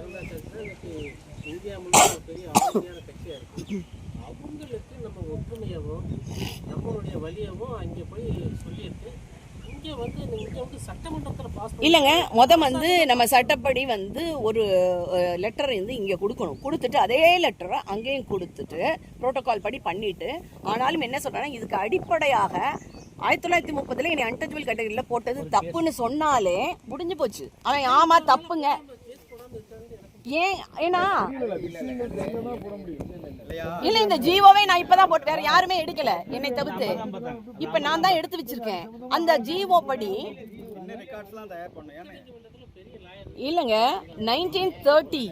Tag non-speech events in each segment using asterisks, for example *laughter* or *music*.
இன்னைக்கு இந்தியா முழுக்க ஒரு பெரிய ஆளுமையான கட்சியா இருக்கு. அவங்களுக்கு நம்ம ஒற்றுமையவும் நம்மளுடைய வலியவும் அங்கே போய் சொல்லிட்டு இல்லைங்க முத வந்து நம்ம சட்டப்படி வந்து ஒரு லெட்டர் வந்து இங்கே கொடுக்கணும். கொடுத்துட்டு அதே லெட்டரை அங்கேயும் கொடுத்துட்டு புரோட்டோகால் படி பண்ணிட்டு ஆனாலும் என்ன சொல்றேன்னா இதுக்கு அடிப்படையாக ஆயிரத்தி தொள்ளாயிரத்தி முப்பதுல என்னை அன்டச்சபிள் கேட்டகரியில் போட்டது தப்புன்னு சொன்னாலே முடிஞ்சு போச்சு. அவன் ஆமா தப்புங்க. ஏன் ஏன்னா? இல்ல இந்த ஜீவோவே நான் இப்பதான் போட்டு வேற யாருமே எடுக்கல. என்னை தவிர்த்து. இப்ப நான் தான் எடுத்து வச்சிருக்கேன். அந்த ஜீவோ படி இல்லைங்க நைன்டீன் தேர்ட்டி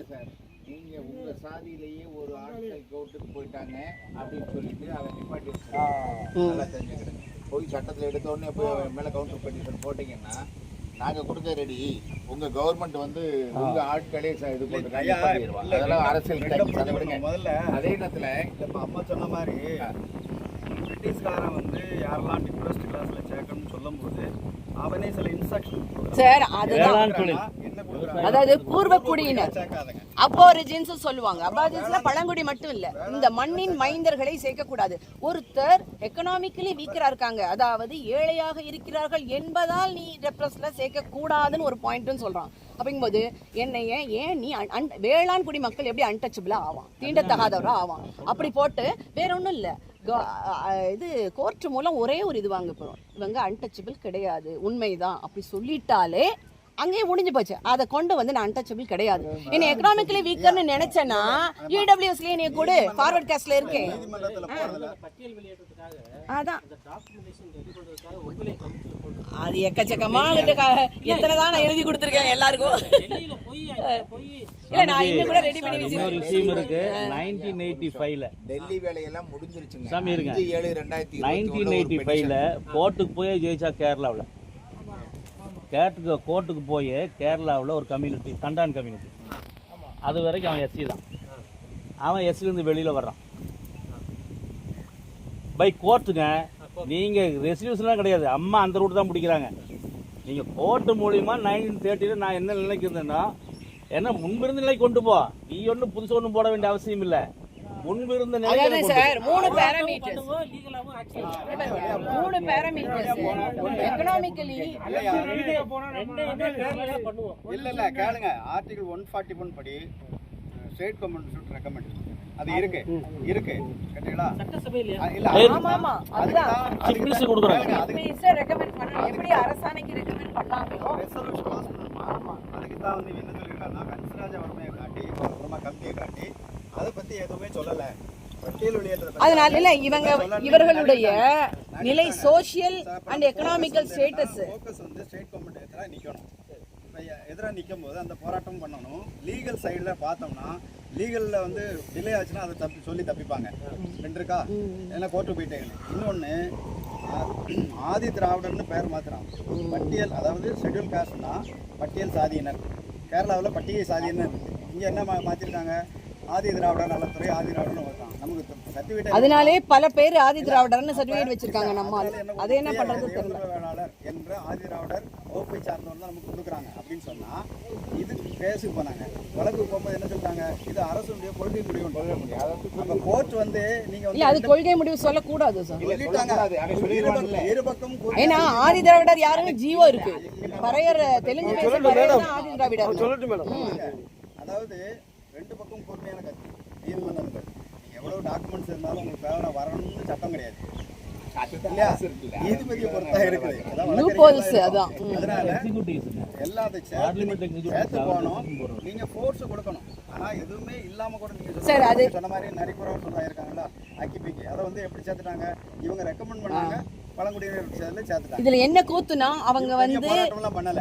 நீங்க உங்க சாதியிலேயே ஒரு ஆட்கள் கோர்ட்டுக்கு போயிட்டாங்க அப்படின்னு சொல்லிட்டு அதை நிப்பாட்டி. நல்லா போய் சட்டத்துல எடுத்த உடனே போய் மேல கவுண்டர் பெட்டிஷன் போட்டீங்கன்னா நாங்க கொடுக்க ரெடி. உங்க கவர்மெண்ட் வந்து உங்க ஆட்களே இது போட்டு அதெல்லாம் அரசியல் முதல்ல அதே நேரத்துல இல்லப்பா அம்மா சொன்ன மாதிரி பிரிட்டிஷ்காரன் வந்து யாரெல்லாம் டிப்ரெஸ்ட் கிளாஸ்ல சேர்க்கணும்னு சொல்லும்போது அவனே சில இன்ஸ்ட்ரக்ஷன் சார் அதுதான். அதாவது பூர்வ குடியினர் சேர்க்காதங்க அப்போரிஜின்ஸ் சொல்லுவாங்க. அபாரிஜின்ஸ்ல பழங்குடி மட்டும் இல்ல. இந்த மண்ணின் மைந்தர்களை சேர்க்க கூடாது ஒருத்தர் எக்கனாமிக்கலி வீக்கரா இருக்காங்க. அதாவது ஏழையாக இருக்கிறார்கள் என்பதால் நீ ரெப்ரஸ்ல சேர்க்க கூடாதுன்னு ஒரு பாயிண்ட்னு சொல்றான். அப்படிங்கும்போது என்னைய ஏன் நீ வேளாண் குடி மக்கள் எப்படி அன்டச்சபிளா ஆவான்? தீண்டத்தகாதவரா ஆவான்? அப்படி போட்டு வேற ஒண்ணும் இல்ல. இது கோர்ட் மூலம் ஒரே ஒரு இது வாங்க போறோம். இவங்க அன்டச்சபிள் கிடையாது. உண்மைதான். அப்படி சொல்லிட்டாலே அங்கேயே முடிஞ்சு போச்சு. அதை கொண்டு வந்து நான் அன்டச்சபிள் கிடையாது. என்ன எக்கனாமிக்கலி வீக்கர்னு நினைச்சேன்னா இடபிள்யூஎஸ்லயே நீ கூட. ஃபார்வர்ட் காஸ்ட்ல இருக்கேன். அதான். அது எக்கச்சக்கமா எத்தனை தான் நான் எழுதி கொடுத்துருக்கேன் எல்லாருக்கும். இல்ல நான் இன்னும் கூட ரெடி பண்ணி இன்னொரு விஷயம் இருக்கு. நைன்டீன் எயிட்டி ஃபைவ்ல டெல்லி வேலையெல்லாம் முடிஞ்சிருச்சுங்க. சாமி இருங்க. அஞ்சு ஏழு ரெண்டாயிரத்தி நைன்டீன் எயிட்டி ஃபைவ்ல கோர்ட்டுக்கு போய் ஜெயிச்சா கேரளாவில். கேட்டுக்கு கோர்ட்டுக்கு போய் கேரளாவில் ஒரு கம்யூனிட்டி தண்டான் கம்யூனிட்டி அது வரைக்கும் அவன் எஸ்சி தான். அவன் எஸ்சிலேருந்து வெளியில் வர்றான். பை கோர்ட்டுங்க நீங்கள் ரெசல்யூஷன்லாம் கிடையாது. அம்மா அந்த ரூட் தான் பிடிக்கிறாங்க. நீங்கள் கோர்ட்டு மூலியமா நைன்டீன் தேர்ட்டியில் நான் என்ன நிலைக்கு இருந்தேன்னா என்ன முன்பிருந்த நிலைக்கு கொண்டு போ. நீ ஒன்றும் புதுசு ஒன்றும் போட வேண்டிய அவசியம் இல்லை. முன்பிருந்த அதாவது சார்? மூணு ஆக்ஷன் மூணு பேராமீட்டர்ஸ் எக்கனாமிக்கலி இல்ல இல்ல கேளுங்க. ஆர்டிகல் ஒன் ஃபார்ட்டி ஒன் படி ஸ்டேட் கவர்மெண்ட் ஷுட் ரெக்கமெண்ட் அது இருக்கு. இருக்கு. கேட்டீங்களா? இல்ல ஆமா ஆமா அதுதான். Minister கொடுக்குறாங்க. மினிஸ்டர் ரெக்கமெண்ட் பண்ணணும். எப்படி அரசாணைக்கு ரெக்கமெண்ட் பண்ணாங்களோ? ரெசல்யூஷன் பாஸ் பண்ணணுமா? அதுக்கு தான் வந்து என்ன சொல்லியிருக்காங்கன்னா கன்சராஜ வறுமையை காட்டி அப்புறமா கமிட்டியை காட்டி அதை பத்தி எதுவுமே சொல்லல. அதனால இல்ல இவங்க. இவர்களுடைய நிலை social and economical status focus வந்து ஸ்டேட் கவர்மெண்ட் எதிராக நிற்கணும் எதிராக நிற்கும் போது அந்த போராட்டம் பண்ணணும். லீகல் சைடில் பார்த்தோம்னா லீகலில் வந்து டிலே ஆச்சுன்னா அதை தப்பி சொல்லி தப்பிப்பாங்க. ரெண்டு இருக்கா ஏன்னா கோர்ட்டு போயிட்டேங்க இன்னொன்று ஆதி திராவிடர்னு பேர் மாத்துறான் பட்டியல் அதாவது ஷெட்யூல் காஸ்ட்னா பட்டியல் சாதியினர் கேரளாவில் பட்டியல் சாதியினர் இங்கே என்ன மா மாற்றிருக்காங்க ஆதி திராவிடர் நலத்துறை ஆதி நமக்கு சர்டிஃபிகேட் அதனாலே பல பேர் ஆதி திராவிடர்னு சர்டிபிகேட் வச்சிருக்காங்க நம்ம. அது. என்ன பண்றது தெரியல. வேளாளர் என்ற ஆதிராவிடர் வகுப்பை சார்ந்தவர் தான் நமக்கு கொடுக்குறாங்க. அப்படின்னு சொன்னா இது கேஸுக்கு போனாங்க. வழக்கு போகும்போது என்ன சொல்றாங்க இது அரசுடைய கொள்கை முடிவு. அப்ப கோர்ட் வந்து நீங்க இல்ல அது கொள்கை முடிவு சொல்லக்கூடாது சார். சொல்லிட்டாங்க. இருபக்கம் இருபக்கம் கூறி- ஏன்னா ஆதி திராவிடர் யாருன்னு ஜீவோ இருக்கு. பறையர் தெலுங்கு ஆதி திராவிடர். அதாவது ரெண்டு பக்கம் கூர்மையான கருத்து நீங்க எவ்வளவு டாக்குமெண்ட்ஸ் இருந்தாலும் உங்களுக்கு ஃபேவரா வரணும்னு சட்டம் கிடையாது. நீதிபதியை பொறுத்தா இருக்குது. அதனால எக்ஸிக்யூட்டிவ்ஸுங்க எல்லாம் அதை Parliament சேர்த்து போகணும். நீங்க ஃபோர்ஸ் கொடுக்கணும். ஆனா எதுவுமே இல்லாம கூட நீங்க சொன்ன- மாதிரி நரிக்குறவர் சொல்றா இருக்காங்களா அக்கிபிக்கு அதை வந்து எப்படி சேர்த்துட்டாங்க? இவங்க ரெக்கமெண்ட் பண்ணாங்க பழங்குடியினர் சேர்த்துல சேர்த்துட்டாங்க. இதுல என்ன கூத்துனா அவங்க வந்து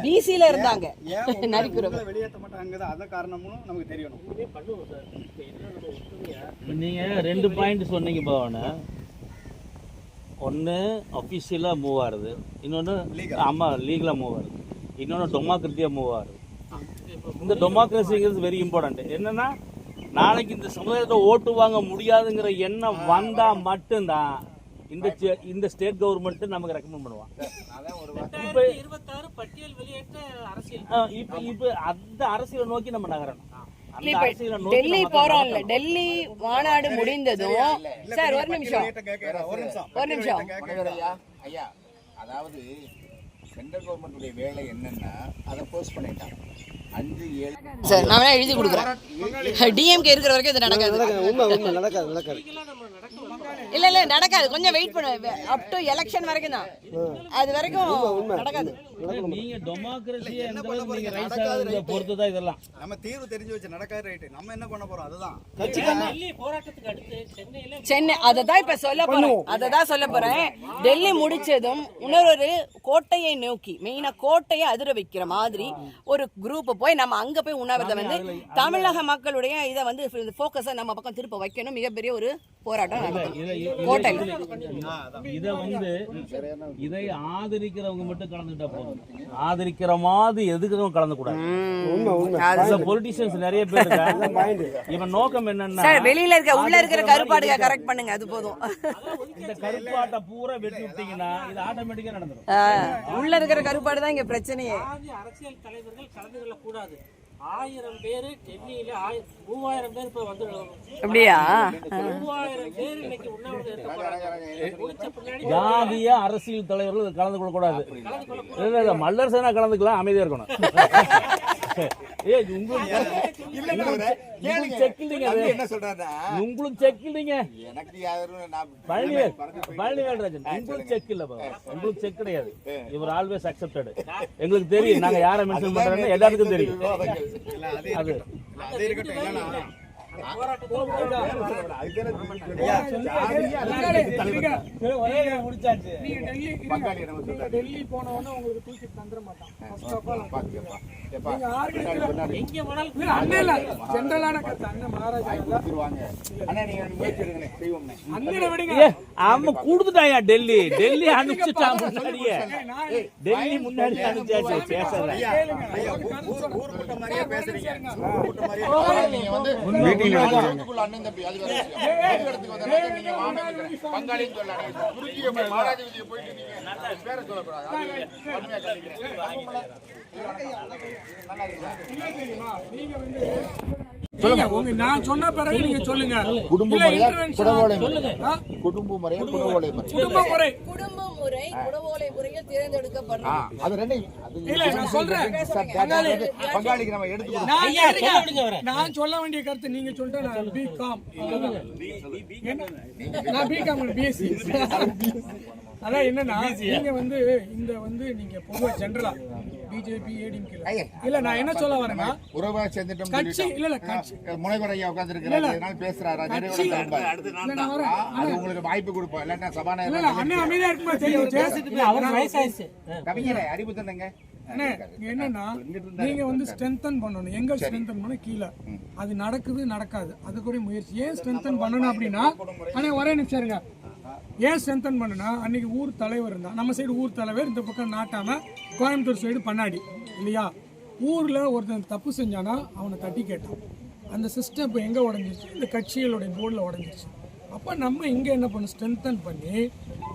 பிசில இருந்தாங்க. வெளியேற்ற மாட்டாங்க அத காரணமும் நமக்கு தெரியணும். இதுவே பண்ணுவோம் சார் இப்போ என்ன நம்ம ஒற்றுமையாக நீங்க ரெண்டு பாயிண்ட் சொன்னீங்க பவன ஒன்று அஃபிஷியலாக மூவ் ஆகுது. இன்னொன்று Legal. ஆமாம் லீகலாக மூவ் ஆகுது. இன்னொன்று டெமோக்ரட்டியாக மூவ் ஆகுது. இந்த டெமோக்ரஸிங்கிறது வெரி இம்பார்ட்டன்ட் என்னன்னா நாளைக்கு இந்த சமுதாயத்தை ஓட்டு வாங்க முடியாதுங்கிற எண்ணம் வந்தா மட்டும்தான் இந்த இந்த ஸ்டேட் கவர்மெண்ட் நமக்கு ரெக்கமெண்ட் பண்ணுவான் இப்ப இப்ப அந்த அரசியலை நோக்கி நம்ம நகரணும். டெல்லி நம்ம போறோம்ல டெல்லி மாநாடு முடிந்ததும் சார் ஒரு நிமிஷம். ஒரு நிமிஷம். ஒரு நிமிஷம். முனைவர் ஐயா. ஐயா அதாவது சென்ட்ரல் கவர்மெண்ட்டுடைய வேலை என்னன்னா அதை போஸ்ட் பண்ணிட்டாங்க. சார் நான் வேணா எழுதி கொடுக்குறேன். டிஎம்கே இருக்கிற வரைக்கும் இது நடக்காது. உண்மை உண்மை நடக்காது நடக்காது. இல்ல இல்ல நடக்காது. கொஞ்சம் வெயிட் பண்ணு. அப் டு எலெக்ஷன் வரைக்கும் தான். அது வரைக்கும் நடக்காது. நீங்க அளவுக்கு நீங்க ரைஸ் ஆகுறத பொறுத்து தான் இதெல்லாம். நம்ம தீர்வு தெரிஞ்சு வச்சு நடக்காது ரைட்டு நம்ம என்ன பண்ண போறோம்? அதுதான். டெல்லி போராட்டத்துக்கு அடுத்து சென்னையில சென்னை அதை தான் இப்ப சொல்ல போறேன். அதை தான் சொல்ல போறேன். டெல்லி முடிச்சதும் இன்னொரு கோட்டையை நோக்கி மெயினா கோட்டையை அதிர வைக்கிற மாதிரி ஒரு குரூப் போய் நம்ம அங்க போய் உணர்வதை வந்து தமிழக மக்களுடைய இதை வந்து ஃபோக்கஸை நம்ம பக்கம் திருப்ப வைக்கணும். மிகப்பெரிய ஒரு போராட்டம் நடக்கும். இதை- வந்து இதை ஆதரிக்கிறவங்க மட்டும் கலந்துட்டா போதும். ஆதரிக்கிற மாதிரி எதுக்கிறவங்க கலந்து கூடாது பொலிட்டிஷியன்ஸ் நிறைய பேர் *laughs* இவன் நோக்கம் என்னன்னா வெளியில இருக்க உள்ள இருக்கிற கருப்பாடுக கரெக்ட் பண்ணுங்க அது போதும். இந்த கருப்பாட்டை பூரா வெட்டி விட்டீங்கன்னா இது ஆட்டோமேட்டிக்கா நடந்துடும் ஆ, உள்ள இருக்கிற கருப்பாடு தான் இங்க பிரச்சனையே. பாதி அரசியல் தலைவர்கள் கலந்து கொள்ளக்கூடாது ஆயிரம் பேரு டெல்லியில மூவாயிரம் பேர் இப்ப வந்து அப்படியா? மூவாயிரம் பேர் இன்னைக்கு உண்ணாவிரதம் ஜாதிய அரசியல் தலைவர்கள் கலந்து கொள்ள கூடாது இல்ல இல்ல மல்லர் சேனா கலந்துக்கலாம் அமைதியா இருக்கணும். *laughs* ஏய் உங்களுக்கு உங்களுக்கு செக் இல்லைங்க. அது. என்ன சொல்றாருன்னா உங்களுக்கு செக் இல்லைங்க. எனக்கு யாரும் நான் ராஜன் உங்களுக்கு செக் இல்ல. உங்களுக்கு செக் கிடையாது. இவர் ஆல்வேஸ் அக்செப்டட் எங்களுக்கு தெரியும் நாங்க யாரை மென்ஷன் பண்றோம்னு எல்லாத்துக்கும் தெரியும். இல்ல அது அது இருக்கட்டும். டெல்லி போனவொடனே உங்களுக்கு தூக்கி தந்துட மாட்டான் ஜென்ரலான கருத்து அண்ணன் மகாராஜா டெல்லி டெல்லி அனுப்பிச்சுட்டான் முன்னாடியே டெல்லி முன்னாடி அனுப்பிச்சாச்சு நீங்க உங்க நான் சொன்ன பிறகு நீங்க சொல்லுங்க. குடும்ப முறையா குடவோலை? குடும்ப முறையா குடவோலை குடும்ப முறை. குடும்ப முறை குடவோலை முறையில் தேர்ந்தெடுக்கப்படுறது அது ரெண்டையும் அது இல்ல நான் சொல்றேன். பங்காளி. பங்காளிக்கு நம்ம எடுத்து கொடுக்கணும். நான். சொல்ல விடுங்க அவரை. நான் சொல்ல வேண்டிய கருத்து நீங்க சொல்லிட்டு நான் பி காம் நான் பி காம் பிஎஸ்சி அதான் என்னன்னா நீங்க வந்து இந்த வந்து நீங்க பொதுவா ஜென்ரலா பிஜேபி ஏடிஎம்கே இல்ல. நான் என்ன சொல்ல வரேன்னா உறவா சேர்ந்துட்டோம் கட்சி இல்ல இல்ல கட்சி. முனைவர் ஐயா உட்கார்ந்துருக்கிறாரு. அதனால பேசுறாரு? கட்சி இல்ல நான் வரேன். அது உங்களுக்கு வாய்ப்பு கொடுப்போம். இல்லாட்டா இல்ல இல்ல சபாநாயகர் அண்ணன் அமைதியா இருக்குமா தெரியும் அவர் வயசாயிருச்சு கவிஞரை அறிவு தந்தங்க என்னன்னா நீங்க வந்து ஸ்ட்ரென்தன் பண்ணணும். எங்க ஸ்ட்ரென்தன் பண்ண கீழே. அது நடக்குது நடக்காது. அதுக்குரிய முயற்சி. ஏன் ஸ்ட்ரென்தன் பண்ணணும் அப்படின்னா அண்ணே ஒரே நிமிஷம் இருங்க. ஏன் ஸ்ட்ரென்தன் பண்ணுனா அன்னைக்கு ஊர் தலைவர் இருந்தால் நம்ம சைடு ஊர் தலைவர் இந்த பக்கம் நாட்டாம கோயம்புத்தூர் சைடு பண்ணாடி இல்லையா? ஊரில் ஒருத்தன் தப்பு செஞ்சானா அவனை தட்டி கேட்டான். அந்த சிஸ்டம் இப்போ எங்கே உடஞ்சிருச்சு? இந்த கட்சிகளுடைய போர்டில் உடஞ்சிருச்சு. அப்போ நம்ம இங்கே என்ன பண்ணும் ஸ்ட்ரென்தன் பண்ணி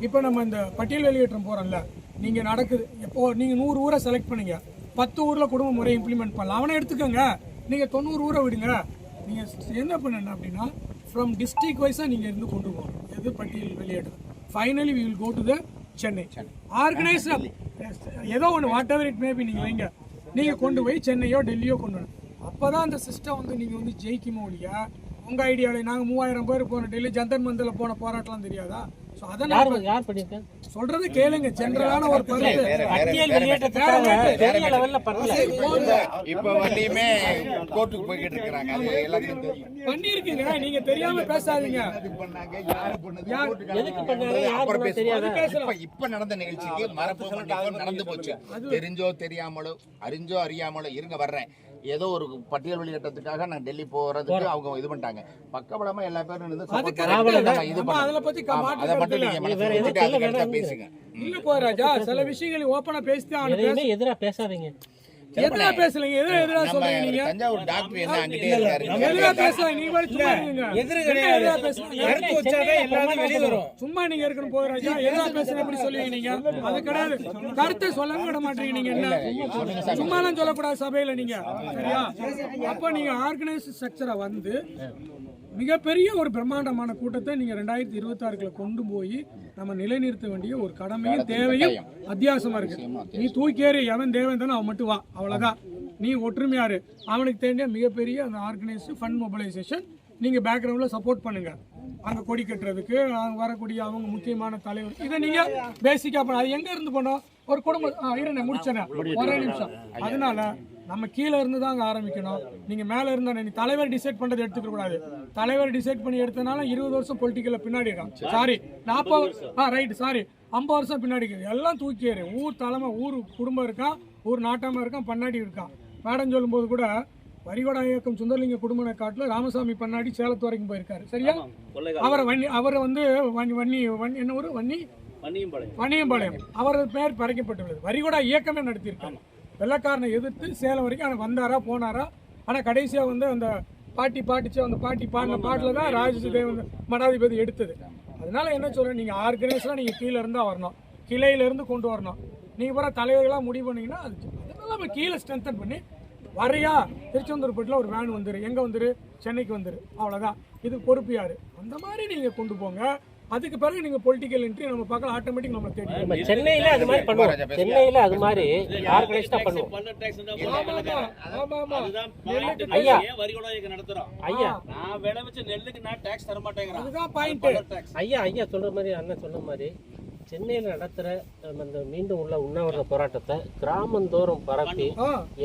இப்போ நம்ம இந்த பட்டியல் வெளியேற்றம் போகிறோம்ல நீங்கள் நடக்குது எப்போ நீங்கள் நூறு ஊரை செலக்ட் பண்ணுங்க பத்து ஊரில் குடும்ப முறை இம்ப்ளிமெண்ட் பண்ணலாம். அவனை எடுத்துக்கோங்க. நீங்கள் தொண்ணூறு ஊரை விடுங்க. நீங்கள் என்ன பண்ணணும் அப்படின்னா ஃப்ரம் டிஸ்ட்ரிக்ட் வைஸாக நீங்கள் இருந்து கொண்டு போகணும். எது பட்டியல் வெளியேற்றம் finally we will go to the Chennai organise ஏதோ ஒன்று வாட் எவர் இட் மேபி நீங்கள் வைங்க. நீங்கள் கொண்டு போய் சென்னையோ டெல்லியோ கொண்டு வரணும். அப்போ தான் அந்த சிஸ்டம் வந்து நீங்கள் வந்து ஜெயிக்குமோ இல்லையா உங்கள் ஐடியாவில் நாங்கள் மூவாயிரம் பேர் போன டெல்லி ஜந்தர் மந்தில் போன போராட்டம்லாம் தெரியாதா? ஸோ யார் சொல்றது கேளுங்க. ஜென்ரலான ஒரு பண்ணிருக்கீங்க நீங்க தெரியாம பேசாதீங்க. இப்ப நடந்த நிகழ்ச்சிக்கு மரபு மன்னிப்பு நடந்து போச்சு. தெரிஞ்சோ தெரியாமலோ அறிஞ்சோ அறியாமலோ இருங்க வர்றேன். ஏதோ ஒரு பட்டியல் வெளியிட்டதுக்காக நான் டெல்லி போறதுக்கு அவங்க இது பண்ணிட்டாங்க. பக்கபலமா எல்லா பேரும் இது அதை மட்டும் நீங்க. பேசுங்க. இல்ல போய் ராஜா சில விஷயங்கள் ஓப்பனா பேசிதான் அவன் எதையுமே எதிரா பேசாதீங்க. எதிரா பேசலைங்க எதிரா நம்ம சொல்றீங்க நீங்க? தஞ்சாவூர் டாக்டர் என்ன அங்கிட்டே இருக்காரு. எதிரா பேசலாம் நீங்க பாட்டு சும்மா இருங்க. எதிரு என்ன கிடையாது. எதிரா பேசுறீங்க? எடுத்து வச்சாதான் எல்லாரும் வெளிய வரும். சும்மா நீங்க இருக்கணும் போகிறாஜா எதிரா பேசுற எப்படி சொல்லுவீங்க நீங்க? அது கிடையாது. கருத்தை சொல்லவே விட மாட்டீங்க நீங்க. என்ன சும்மாலாம் சொல்லக்கூடாது சபையில நீங்க. சரியா? அப்ப நீங்க ஆர்கனைஸ் ஸ்ட்ரக்சரை வந்து மிகப்பெரிய ஒரு பிரம்மாண்டமான கூட்டத்தை நீங்க ரெண்டாயிரத்தி இருபத்தி ஆறுக்குள்ள கொண்டு போய் நம்ம நிலைநிறுத்த வேண்டிய ஒரு கடமையும் தேவையும் அத்தியாவசியமா இருக்கு. நீ தூக்கேறி எவன் தேவன் தானே அவன் மட்டும் வா அவ்வளவுதான். நீ ஒற்றுமையாரு அவனுக்கு தெரிஞ்ச மிகப்பெரிய அந்த ஆர்கனைஸ் ஃபண்ட் மொபிலைசேஷன் நீங்க பேக்ரவுண்ட்ல சப்போர்ட் பண்ணுங்க. அங்க கொடி கட்டுறதுக்கு அங்க வரக்கூடிய அவங்க முக்கியமான தலைவர் இதை நீங்க பேசிக்கா பண்ண அது எங்க இருந்து பண்ணோம்? ஒரு குடும்பம் இருங்க முடிச்சேனே ஒரே நிமிஷம். அதனால நம்ம கீழே இருந்து தான் அங்க ஆரம்பிக்கணும். நீங்க மேல இருந்தா நீ தலைவர் டிசைட் பண்றது எடுத்துக்க கூடாது. தலைவர் டிசைட் பண்ணி எடுத்தனால இருபது வருஷம் பொலிட்டிக்கல்ல பின்னாடி இருக்கான். சாரி. நாற்பது ஆ ரைட் சாரி ஐம்பது வருஷம் பின்னாடி எல்லாம் தூக்கியாரு ஊர் தலைமை ஊர் குடும்பம் இருக்கான். ஊர் நாட்டாம இருக்கான். பண்ணாடி இருக்கான். மேடம் சொல்லும்போது கூட வரிகோடா இயக்கம் சுந்தரலிங்க குடும்ப காட்டில் ராமசாமி பண்ணாடி சேலத்து வரைக்கும் போயிருக்காரு. சரியா? அவரை வன்னி அவரை வந்து வன்னி வன்னி வன்னி என்ன ஊர்? வன்னி? வன்னியம்பாளையம். அவரது பெயர் பறைக்கப்பட்டுள்ளது. வரிகோடா இயக்கமே நடத்தியிருக்காங்க வெள்ளக்காரனை எதிர்த்து சேலம் வரைக்கும் ஆனால் வந்தாரா போனாரா? ஆனால் கடைசியாக வந்து அந்த பாட்டி பாட்டிச்சு அந்த பாட்டி பாடின பாட்டில் தான் ராஜதேவ் வந்து மடாதிபதி எடுத்தது. அதனால என்ன சொல்கிறேன் நீங்கள் ஆர்கனைஸ்டாக நீங்கள் கீழே இருந்தால் வரணும். கிளையிலேருந்து கொண்டு வரணும். நீங்கள் பூரா தலைவர்களாக முடிவு பண்ணிங்கன்னா அது அதனால நம்ம கீழே ஸ்ட்ரென்தன் பண்ணி வரையா திருச்செந்தூர்பேட்டில் ஒரு வேன் வந்துரு. எங்கே வந்துரு? சென்னைக்கு வந்துரு. அவ்வளோதான் இது பொறுப்பு யார்? அந்த மாதிரி நீங்கள் கொண்டு போங்க. அதுக்கு பிறகு நீங்கள் பொலிட்டிக்கல் என்ட்ரி நம்ம பார்க்கலாம் ஆட்டோமேட்டிக் நம்ம தேடி சென்னையில அது மாதிரி பண்ணுவோம். சென்னையில அது மாதிரி ஆர்கனைஸ்டா பண்ணுவோம். ஐயா. வரி நடத்துறோம்? ஐயா. நான் விளைவிச்ச நெல்லுக்கு நான் டேக்ஸ் தர மாட்டேங்கிறேன் அதுதான் பாயிண்ட் ஐயா ஐயா சொல்ற மாதிரி அண்ணன் சொன்ன மாதிரி சென்னையில் நடத்துகிற அந்த மீண்டும் உள்ள உண்ணாவிரத போராட்டத்தை கிராமந்தோறும் பரப்பி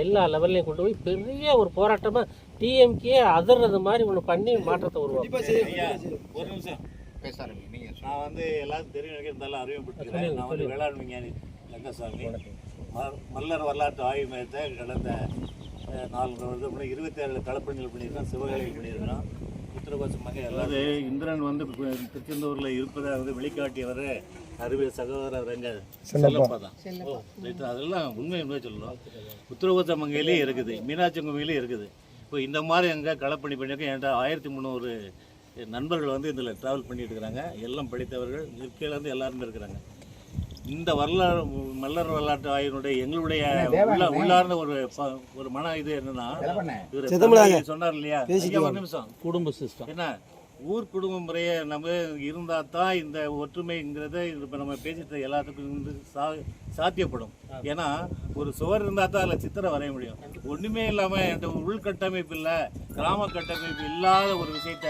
எல்லா லெவல்லையும் கொண்டு போய் பெரிய ஒரு போராட்டமா டிஎம்கே அதறது மாதிரி ஒன்று பண்ணி மாற்றத்தை உருவாக்கும். ஒரு நிமிஷம். பேச ஆரம்பிங்க. நீங்க நான் வந்து எல்லாரும் தெரியும் இருந்தாலும் அறிமுகப்படுத்துகிறேன் நான் வந்து வேளாண் விஞ்ஞானி ரங்கசாமி. மல்லர் வரலாற்று ஆய்வு மையத்தை கடந்த நாலு வருடம் இருபத்தி ஏழு களப்பணிகள் பண்ணியிருக்கோம். சிவகலைகள் பண்ணியிருக்கிறோம். உத்தரகோசமாக அதாவது இந்திரன் வந்து திருச்செந்தூரில் இருப்பதை வந்து வெளிக்காட்டியவர் அறிவியல் சகோதரர் எங்க செல்லப்பா. தான். அதெல்லாம் உண்மை உண்மை சொல்லணும். உத்தரகோச மங்கையிலே இருக்குது. மீனாட்சி கோவிலே இருக்குது. இப்போ இந்த மாதிரி அங்கே களப்பணி பண்ணியிருக்கோம். என்கிட்ட ஆயிரத்தி முந்நூறு நண்பர்கள் வந்து இதில் ட்ராவல் பண்ணிட்டு இருக்கிறாங்க எல்லாம் படித்தவர்கள் இயற்கையிலேருந்து எல்லாருமே இருக்கிறாங்க. இந்த வரலாறு மல்லர் வரலாற்று ஆய்வினுடைய எங்களுடைய உள்ள உள்ளார்ந்த ஒரு ஒரு மன இது என்னன்னா இவரு சொன்னார் இல்லையா? ஒரு நிமிஷம். குடும்ப சிஸ்டம் என்ன? ஊர் குடும்ப முறையை நம்ம இருந்தால் தான் இந்த ஒற்றுமைங்கிறத இப்போ நம்ம பேசிட்ட எல்லாத்துக்கும் வந்து சா சாத்தியப்படும். ஏன்னா ஒரு சுவர் இருந்தால் தான் அதில் சித்திரை வரைய முடியும். ஒன்றுமே இல்லாமல் இந்த உள்கட்டமைப்பு இல்லை கிராம கட்டமைப்பு இல்லாத ஒரு விஷயத்த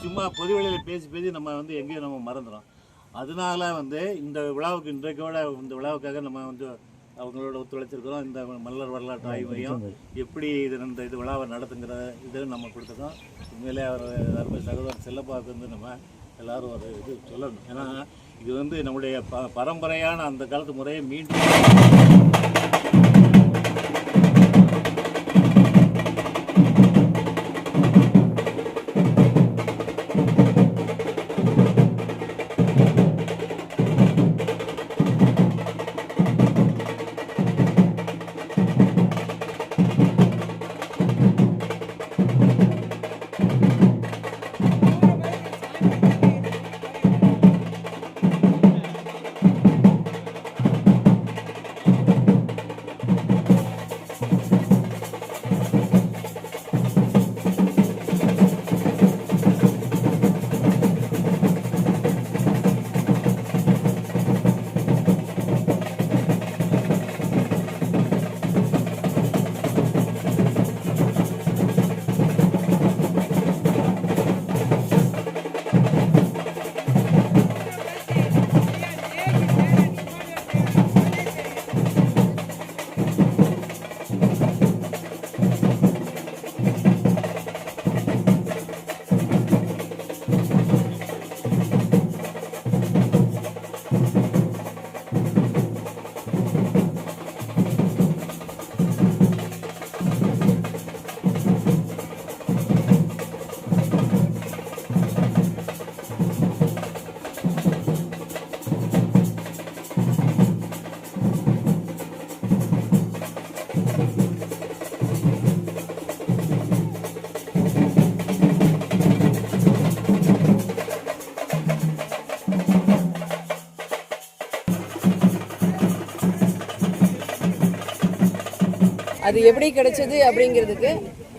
சும்மா பொதுவெளியில் பேசி பேசி நம்ம வந்து எங்கேயும் நம்ம மறந்துடும் அதனால வந்து இந்த விழாவுக்கு இன்றைக்கோட இந்த விழாவுக்காக நம்ம வந்து அவங்களோட ஒத்துழைச்சிருக்கிறோம். இந்த மல்லர் வரலாற்று ஆய்வு மையம் எப்படி இது இந்த இது விழாவை நடத்துங்கிற இது நம்ம கொடுத்துருக்கோம் உண்மையிலே அவர் அருமை சகோதரர் செல்லப்பாவுக்கு வந்து நம்ம எல்லாரும் ஒரு இது சொல்லணும். ஏன்னா இது வந்து நம்முடைய ப பரம்பரையான அந்த காலத்து முறையை மீண்டும் அது எப்படி கிடைச்சது அப்படிங்கிறதுக்கு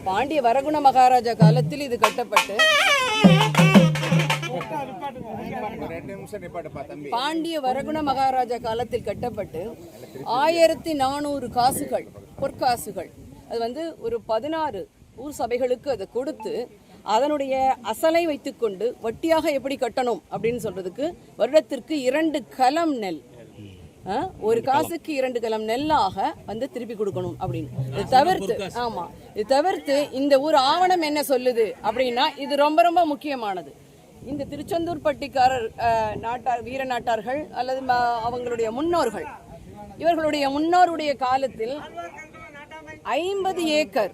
பாண்டிய வரகுண மகாராஜா காலத்தில் இது கட்டப்பட்டு பாண்டிய வரகுண மகாராஜா காலத்தில் கட்டப்பட்டு ஆயிரத்தி நானூறு காசுகள் பொற்காசுகள் அது வந்து ஒரு பதினாறு ஊர் சபைகளுக்கு அதை கொடுத்து அதனுடைய அசலை வைத்துக்கொண்டு வட்டியாக எப்படி கட்டணும் அப்படின்னு சொல்றதுக்கு வருடத்திற்கு இரண்டு கலம் நெல். ஒரு காசுக்கு இரண்டு கலம் நெல்லாக வந்து திருப்பி கொடுக்கணும் அப்படின்னு. இது தவிர்த்து ஆமா. இது தவிர்த்து இந்த ஊர் ஆவணம் என்ன சொல்லுது அப்படின்னா இது ரொம்ப ரொம்ப முக்கியமானது. இந்த திருச்செந்தூர் பட்டிக்காரர் நாட்டார் வீர நாட்டார்கள் அல்லது அவங்களுடைய முன்னோர்கள் இவர்களுடைய முன்னோருடைய காலத்தில் ஐம்பது ஏக்கர்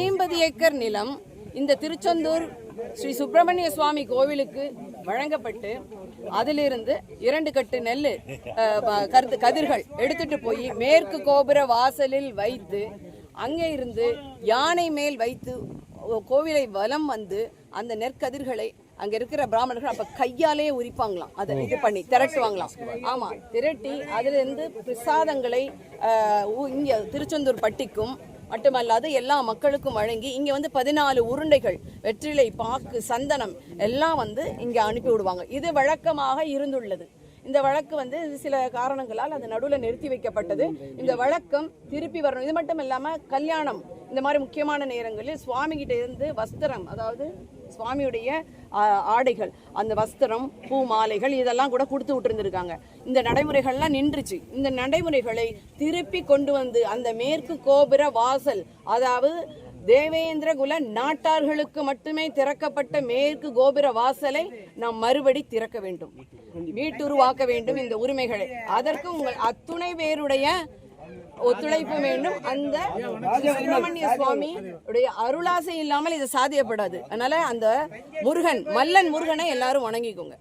ஐம்பது ஏக்கர் நிலம் இந்த திருச்செந்தூர் ஸ்ரீ சுப்பிரமணிய சுவாமி கோவிலுக்கு வழங்கப்பட்டு அதிலிருந்து இரண்டு கட்டு நெல் கருத்து கதிர்கள் எடுத்துட்டு போய் மேற்கு கோபுர வாசலில் வைத்து அங்கே இருந்து யானை மேல் வைத்து கோவிலை வலம் வந்து அந்த நெற்கதிர்களை அங்க இருக்கிற பிராமணர்கள் அப்ப கையாலே உரிப்பாங்களாம். அதை இது பண்ணி திரட்டுவாங்களாம். ஆமா திரட்டி அதுல இருந்து பிரசாதங்களை இங்க திருச்செந்தூர் பட்டிக்கும் மட்டுமல்லாது எல்லா மக்களுக்கும் வழங்கி இங்கே வந்து பதினாலு உருண்டைகள் வெற்றிலை பாக்கு சந்தனம் எல்லாம் வந்து இங்கே அனுப்பி விடுவாங்க. இது வழக்கமாக இருந்துள்ளது. இந்த வழக்கு வந்து சில காரணங்களால் அது நடுவில் நிறுத்தி வைக்கப்பட்டது. இந்த வழக்கம் திருப்பி வரணும். இது மட்டும் இல்லாமல் கல்யாணம் இந்த மாதிரி முக்கியமான நேரங்களில் சுவாமிகிட்ட இருந்து வஸ்திரம் அதாவது சுவாமியுடைய ஆடைகள் அந்த வஸ்திரம் பூ மாலைகள் இதெல்லாம் கூட கொடுத்து விட்டுருந்துருக்காங்க. இந்த நடைமுறைகள்லாம் நின்றுச்சு. இந்த நடைமுறைகளை திருப்பி கொண்டு வந்து அந்த மேற்கு கோபுர வாசல் அதாவது தேவேந்திர குல நாட்டார்களுக்கு மட்டுமே திறக்கப்பட்ட மேற்கு கோபுர வாசலை நாம் மறுபடி திறக்க வேண்டும். மீட்டுருவாக்க வேண்டும் இந்த உரிமைகளை. அதற்கு உங்கள் அத்துணை பேருடைய ஒத்துழைப்பு வேண்டும். அந்த சுப்பிரமணிய சுவாமி உடைய அருளாசை இல்லாமல் இது சாத்தியப்படாது. அதனால அந்த முருகன் மல்லன் முருகனை எல்லாரும் வணங்கிக்கோங்க.